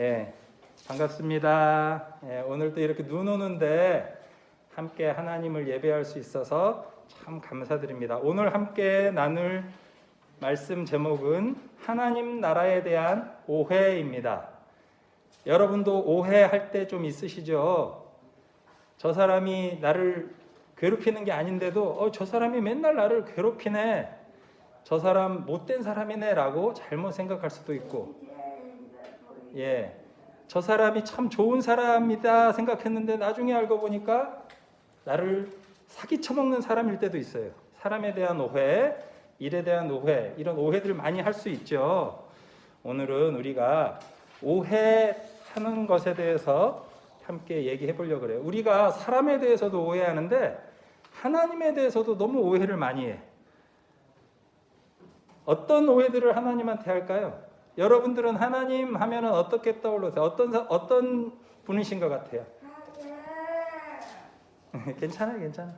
예, 반갑습니다. 예, 오늘도 이렇게 눈 오는데 함께 하나님을 예배할 수 있어서 참 감사드립니다. 오늘 함께 나눌 말씀 제목은 하나님 나라에 대한 오해입니다. 여러분도 오해할 때 좀 있으시죠? 저 사람이 나를 괴롭히는 게 아닌데도 어, 저 사람이 맨날 나를 괴롭히네. 저 사람 못된 사람이네라고 잘못 생각할 수도 있고 예. 저 사람이 참 좋은 사람이다 생각했는데 나중에 알고 보니까 나를 사기 쳐먹는 사람일 때도 있어요. 사람에 대한 오해, 일에 대한 오해, 이런 오해들 많이 할 수 있죠. 오늘은 우리가 오해하는 것에 대해서 함께 얘기해 보려고 그래요. 우리가 사람에 대해서도 오해하는데 하나님에 대해서도 너무 오해를 많이 해. 어떤 오해들을 하나님한테 할까요? 여러분들은 하나님 하면은 어떻게 떠올르세요? 어떤 사- 어떤 분이신 것 같아요? 괜찮아요, 괜찮아.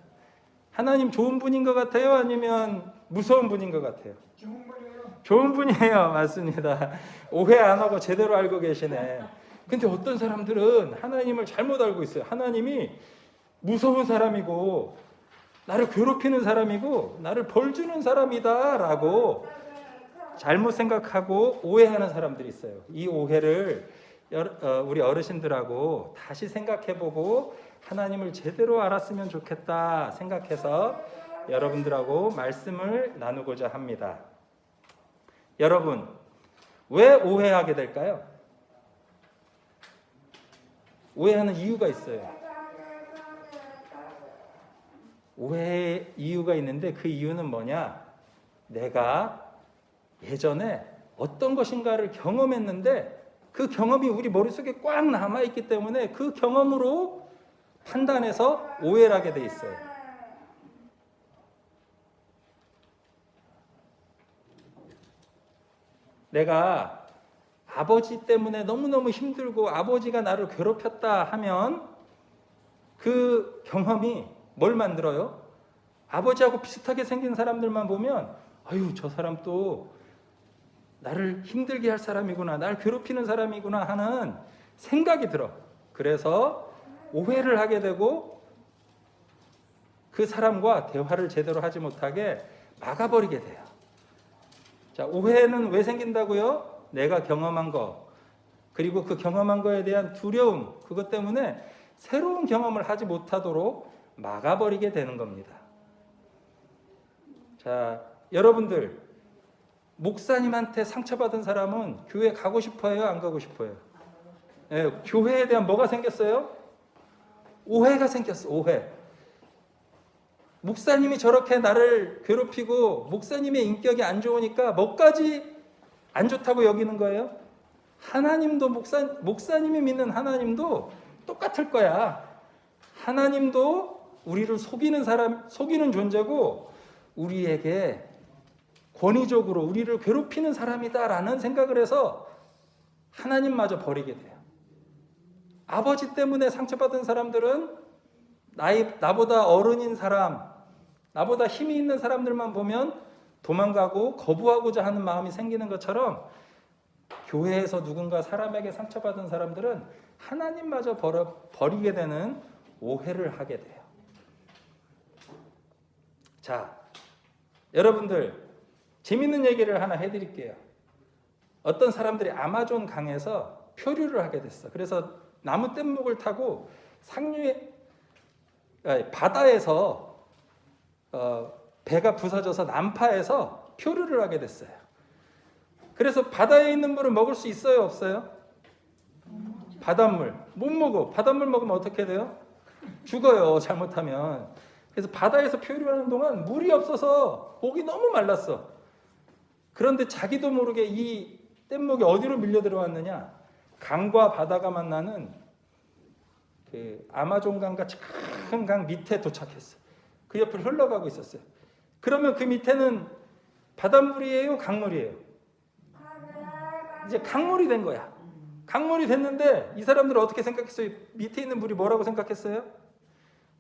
하나님 좋은 분인 것 같아요? 아니면 무서운 분인 것 같아요? 좋은 분이에요. 좋은 분이에요, 맞습니다. 오해 안 하고 제대로 알고 계시네. 근데 어떤 사람들은 하나님을 잘못 알고 있어요. 하나님이 무서운 사람이고 나를 괴롭히는 사람이고 나를 벌 주는 사람이다라고 잘못 생각하고 오해하는 사람들이 있어요. 이 오해를 여- 어, 우리 어르신들하고 다시 생각해보고 하나님을 제대로 알았으면 좋겠다 생각해서 여러분들하고 말씀을 나누고자 합니다. 여러분, 왜 오해하게 될까요? 오해하는 이유가 있어요. 오해의 이유가 있는데 그 이유는 뭐냐? 내가 예전에 어떤 것인가를 경험했는데 그 경험이 우리 머릿속에 꽉 남아있기 때문에 그 경험으로 판단해서 오해를 하게 돼 있어요. 내가 아버지 때문에 너무너무 힘들고 아버지가 나를 괴롭혔다 하면 그 경험이 뭘 만들어요? 아버지하고 비슷하게 생긴 사람들만 보면 아유 저 사람 또 나를 힘들게 할 사람이구나 나를 괴롭히는 사람이구나 하는 생각이 들어 그래서 오해를 하게 되고 그 사람과 대화를 제대로 하지 못하게 막아버리게 돼요 자 오해는 왜 생긴다고요? 내가 경험한 거 그리고 그 경험한 거에 대한 두려움 그것 때문에 새로운 경험을 하지 못하도록 막아버리게 되는 겁니다. 자, 여러분들 목사님한테 상처받은 사람은 교회 가고 싶어요, 안 가고 싶어요? 예, 교회에 대한 뭐가 생겼어요? 오해가 생겼어, 오해. 목사님이 저렇게 나를 괴롭히고 목사님의 인격이 안 좋으니까 뭐까지 안 좋다고 여기는 거예요? 하나님도 목사 목사님이 믿는 하나님도 똑같을 거야. 하나님도 우리를 속이는 사람, 속이는 존재고 우리에게 권위적으로 우리를 괴롭히는 사람이다라는 생각을 해서 하나님마저 버리게 돼요. 아버지 때문에 상처받은 사람들은 나이, 나보다 어른인 사람, 나보다 힘이 있는 사람들만 보면 도망가고 거부하고자 하는 마음이 생기는 것처럼 교회에서 누군가 사람에게 상처받은 사람들은 하나님마저 버려, 버리게 되는 오해를 하게 돼요. 자, 여러분들 재밌는 얘기를 하나 해드릴게요. 어떤 사람들이 아마존 강에서 표류를 하게 됐어. 그래서 나무 뗏목을 타고 아니, 바다에서 어, 배가 부서져서 난파해서 표류를 하게 됐어요. 그래서 바다에 있는 물을 먹을 수 있어요, 없어요? 바닷물 못 먹어. 바닷물 먹으면 어떻게 돼요? 죽어요. 잘못하면. 그래서 바다에서 표류하는 동안 물이 없어서 목이 너무 말랐어. 그런데 자기도 모르게 이 뗏목이 어디로 밀려 들어왔느냐? 강과 바다가 만나는 그 아마존강 같이 큰강 밑에 도착했어. 그 옆을 흘러가고 있었어요. 그러면 그 밑에는 바닷물이에요, 강물이에요? 이제 강물이 된 거야. 강물이 됐는데 이 사람들은 어떻게 생각했어요? 밑에 있는 물이 뭐라고 생각했어요?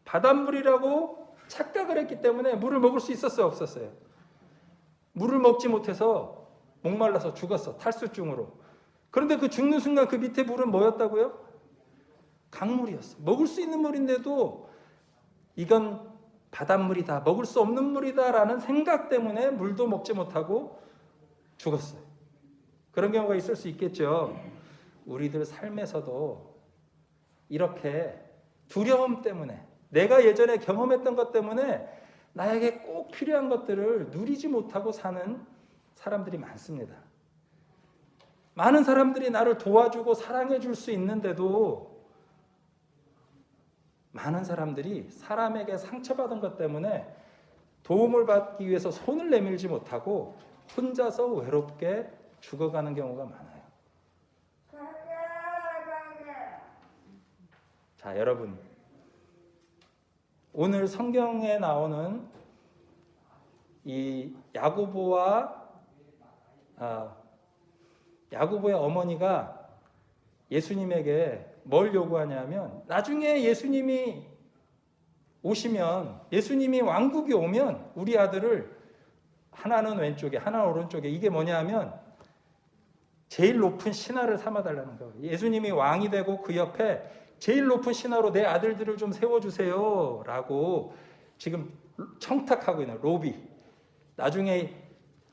바닷물이라고 착각을 했기 때문에 물을 먹을 수 있었어요, 없었어요? 물을 먹지 못해서 목말라서 죽었어, 탈수증으로. 그런데 그 죽는 순간 그 밑에 물은 뭐였다고요? 강물이었어. 먹을 수 있는 물인데도 이건 바닷물이다. 먹을 수 없는 물이다라는 생각 때문에 물도 먹지 못하고 죽었어요. 그런 경우가 있을 수 있겠죠. 우리들 삶에서도 이렇게 두려움 때문에 내가 예전에 경험했던 것 때문에 나에게 꼭 필요한 것들을 누리지 못하고 사는 사람들이 많습니다. 많은 사람들이 나를 도와주고 사랑해 줄 수 있는데도 많은 사람들이 사람에게 상처받은 것 때문에 도움을 받기 위해서 손을 내밀지 못하고 혼자서 외롭게 죽어가는 경우가 많아요. 자, 여러분. 오늘 성경에 나오는 이 야고보와 아, 야고보의 어머니가 예수님에게 뭘 요구하냐면 나중에 예수님이 오시면 예수님이 왕국이 오면 우리 아들을 하나는 왼쪽에 하나는 오른쪽에 이게 뭐냐면 제일 높은 신하를 삼아 달라는 거예요. 예수님이 왕이 되고 그 옆에 제일 높은 신하로 내 아들들을 좀 세워 주세요 라고 지금 청탁하고 있는 로비. 나중에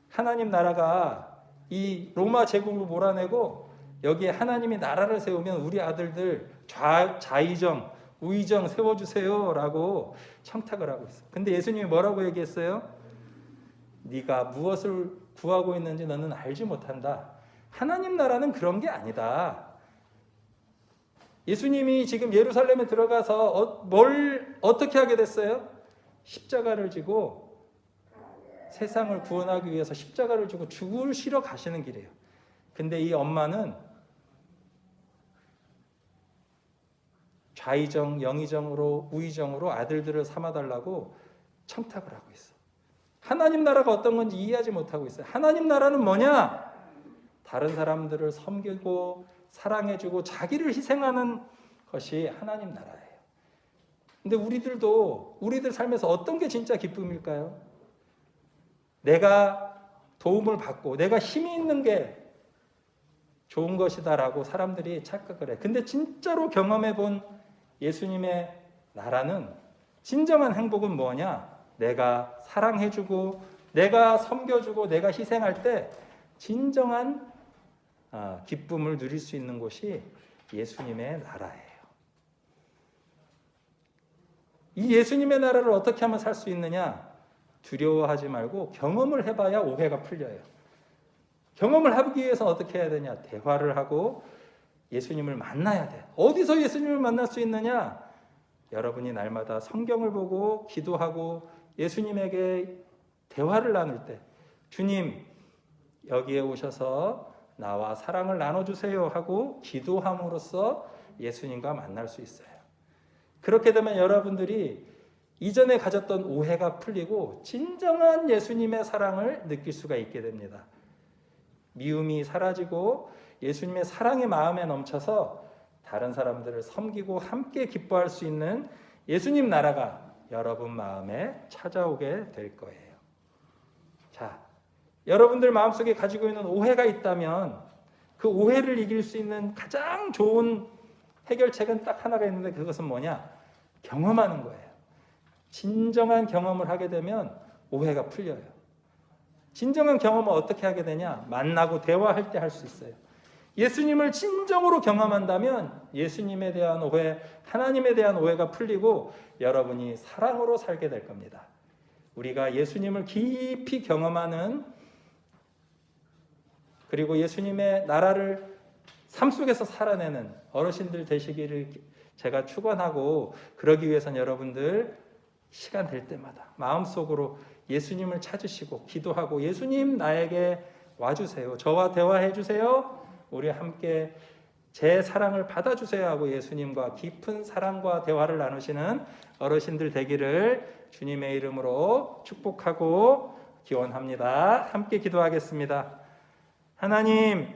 하나님 나라가 이 로마 제국을 몰아내고 여기에 하나님이 나라를 세우면 우리 아들들 좌, 좌의정, 우의정 세워주세요 라고 청탁을 하고 있어. 근데 예수님이 뭐라고 얘기했어요? 네가 무엇을 구하고 있는지 너는 알지 못한다. 하나님 나라는 그런 게 아니다. 예수님이 지금 예루살렘에 들어가서 어, 뭘 어떻게 하게 됐어요? 십자가를 지고 세상을 구원하기 위해서 십자가를 지고 죽으시러 가시는 길이에요. 근데 이 엄마는 좌의정, 영의정으로 우의정으로 아들들을 삼아달라고 청탁을 하고 있어. 하나님 나라가 어떤 건지 이해하지 못하고 있어요. 하나님 나라는 뭐냐? 다른 사람들을 섬기고 사랑해주고 자기를 희생하는 것이 하나님 나라예요. 근데 우리들도 우리들 삶에서 어떤 게 진짜 기쁨일까요? 내가 도움을 받고 내가 힘이 있는 게 좋은 것이다라고 사람들이 착각을 해. 근데 진짜로 경험해 본 예수님의 나라는 진정한 행복은 뭐냐? 내가 사랑해주고 내가 섬겨주고 내가 희생할 때 진정한 아, 기쁨을 누릴 수 있는 곳이 예수님의 나라예요. 이 예수님의 나라를 어떻게 하면 살 수 있느냐? 두려워하지 말고 경험을 해봐야 오해가 풀려요. 경험을 하기 위해서 어떻게 해야 되냐? 대화를 하고 예수님을 만나야 돼. 어디서 예수님을 만날 수 있느냐? 여러분이 날마다 성경을 보고 기도하고 예수님에게 대화를 나눌 때 주님 여기에 오셔서 나와 사랑을 나눠주세요 하고 기도함으로써 예수님과 만날 수 있어요. 그렇게 되면 여러분들이 이전에 가졌던 오해가 풀리고 진정한 예수님의 사랑을 느낄 수가 있게 됩니다. 미움이 사라지고 예수님의 사랑의 마음에 넘쳐서 다른 사람들을 섬기고 함께 기뻐할 수 있는 예수님 나라가 여러분 마음에 찾아오게 될 거예요. 자, 여러분들 마음속에 가지고 있는 오해가 있다면 그 오해를 이길 수 있는 가장 좋은 해결책은 딱 하나가 있는데 그것은 뭐냐? 경험하는 거예요. 진정한 경험을 하게 되면 오해가 풀려요. 진정한 경험은 어떻게 하게 되냐? 만나고 대화할 때 할 수 있어요. 예수님을 진정으로 경험한다면 예수님에 대한 오해, 하나님에 대한 오해가 풀리고 여러분이 사랑으로 살게 될 겁니다. 우리가 예수님을 깊이 경험하는 그리고 예수님의 나라를 삶 속에서 살아내는 어르신들 되시기를 제가 축원하고 그러기 위해서는 여러분들 시간 될 때마다 마음속으로 예수님을 찾으시고 기도하고 예수님 나에게 와주세요. 저와 대화해 주세요. 우리 함께 제 사랑을 받아주세요 하고 예수님과 깊은 사랑과 대화를 나누시는 어르신들 되기를 주님의 이름으로 축복하고 기원합니다. 함께 기도하겠습니다. 하나님,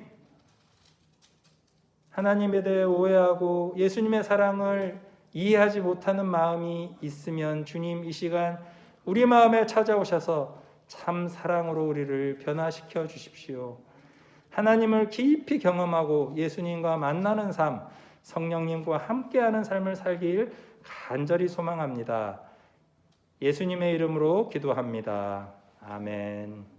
하나님에 대해 오해하고 예수님의 사랑을 이해하지 못하는 마음이 있으면 주님 이 시간 우리 마음에 찾아오셔서 참 사랑으로 우리를 변화시켜 주십시오. 하나님을 깊이 경험하고 예수님과 만나는 삶, 성령님과 함께하는 삶을 살길 간절히 소망합니다. 예수님의 이름으로 기도합니다. 아멘.